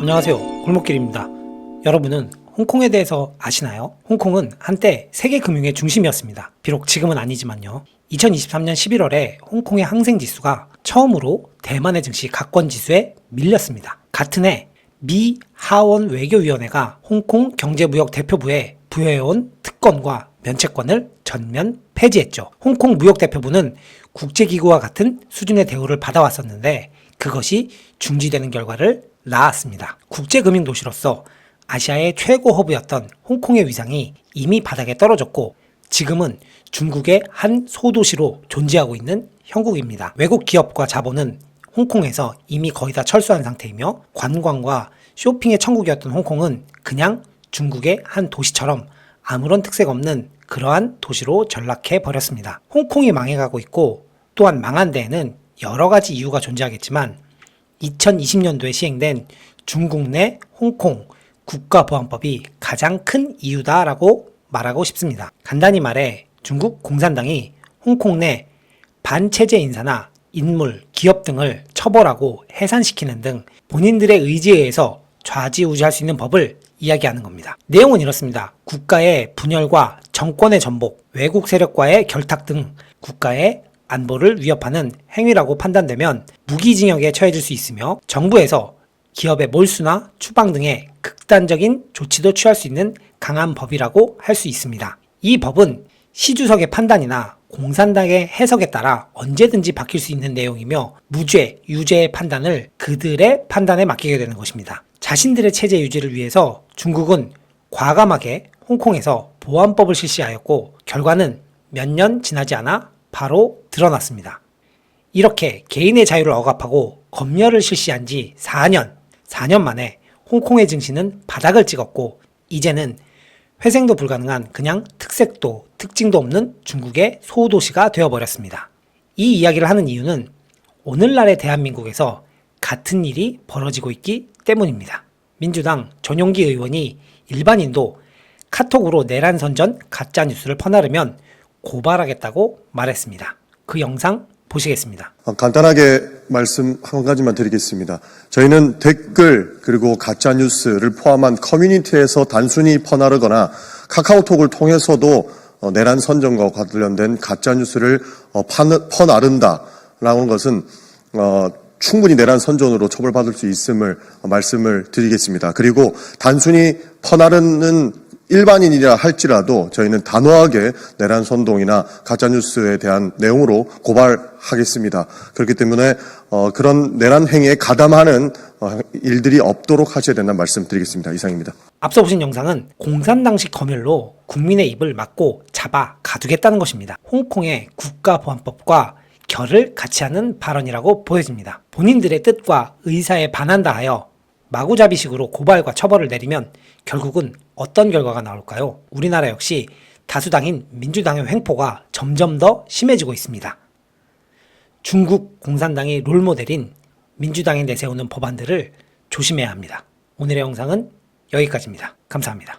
안녕하세요. 골목길입니다. 여러분은 홍콩에 대해서 아시나요? 홍콩은 한때 세계 금융의 중심이었습니다. 비록 지금은 아니지만요. 2023년 11월에 홍콩의 항생 지수가 처음으로 대만의 증시 각권 지수에 밀렸습니다. 같은 해 미 하원 외교위원회가 홍콩 경제무역 대표부에 부여해온 특권과 면책권을 전면 폐지했죠. 홍콩 무역대표부는 국제기구와 같은 수준의 대우를 받아왔었는데 그것이 중지되는 결과를 낳았습니다. 국제금융도시로서 아시아의 최고 허브였던 홍콩의 위상이 이미 바닥에 떨어졌고 지금은 중국의 한 소도시로 존재하고 있는 형국입니다. 외국 기업과 자본은 홍콩에서 이미 거의 다 철수한 상태이며 관광과 쇼핑의 천국이었던 홍콩은 그냥 중국의 한 도시처럼 아무런 특색 없는 그러한 도시로 전락해 버렸습니다. 홍콩이 망해가고 있고 또한 망한 데에는 여러 가지 이유가 존재하겠지만 2020년도에 시행된 중국 내 홍콩 국가보안법이 가장 큰 이유다라고 말하고 싶습니다. 간단히 말해 중국 공산당이 홍콩 내 반체제 인사나 인물, 기업 등을 처벌하고 해산시키는 등 본인들의 의지에 의해서 좌지우지할 수 있는 법을 이야기하는 겁니다. 내용은 이렇습니다. 국가의 분열과 정권의 전복, 외국 세력과의 결탁 등 국가의 안보를 위협하는 행위라고 판단되면 무기징역에 처해질 수 있으며 정부에서 기업의 몰수나 추방 등의 극단적인 조치도 취할 수 있는 강한 법이라고 할 수 있습니다. 이 법은 시주석의 판단이나 공산당의 해석에 따라 언제든지 바뀔 수 있는 내용이며 무죄, 유죄의 판단을 그들의 판단에 맡기게 되는 것입니다. 자신들의 체제 유지를 위해서 중국은 과감하게 홍콩에서 보안법을 실시하였고 결과는 몇 년 지나지 않아 바로 드러났습니다. 이렇게 개인의 자유를 억압하고 검열을 실시한 지 4년, 4년 만에 홍콩의 증시는 바닥을 찍었고 이제는 회생도 불가능한 그냥 특색도 특징도 없는 중국의 소도시가 되어버렸습니다. 이 이야기를 하는 이유는 오늘날의 대한민국에서 같은 일이 벌어지고 있기 때문입니다. 민주당 전용기 의원이 일반인도 카톡으로 내란 선전 가짜 뉴스를 퍼나르면 고발하겠다고 말했습니다. 그 영상 보시겠습니다. 어, 간단하게 말씀 한 가지만 드리겠습니다. 저희는 댓글 그리고 가짜 뉴스를 포함한 커뮤니티에서 단순히 퍼나르거나 카카오톡을 통해서도 어, 내란 선전과 관련된 가짜 뉴스를 어, 퍼나른다라는 것은 어, 충분히 내란 선전으로 처벌받을 수 있음을 어, 말씀을 드리겠습니다. 그리고 단순히 퍼나르는 일반인이라 할지라도 저희는 단호하게 내란 선동이나 가짜 뉴스에 대한 내용으로 고발하겠습니다. 그렇기 때문에 어, 그런 내란 행위에 가담하는 어, 일들이 없도록 하셔야 된다는 말씀드리겠습니다. 이상입니다. 앞서 보신 영상은 공산당식 검열로 국민의 입을 막고 잡아 가두겠다는 것입니다. 홍콩의 국가보안법과 결을 같이 하는 발언이라고 보여집니다. 본인들의 뜻과 의사에 반한다 하여 마구잡이식으로 고발과 처벌을 내리면 결국은 어떤 결과가 나올까요? 우리나라 역시 다수당인 민주당의 횡포가 점점 더 심해지고 있습니다. 중국 공산당이 롤모델인 민주당이 내세우는 법안들을 조심해야 합니다. 오늘의 영상은 여기까지입니다. 감사합니다.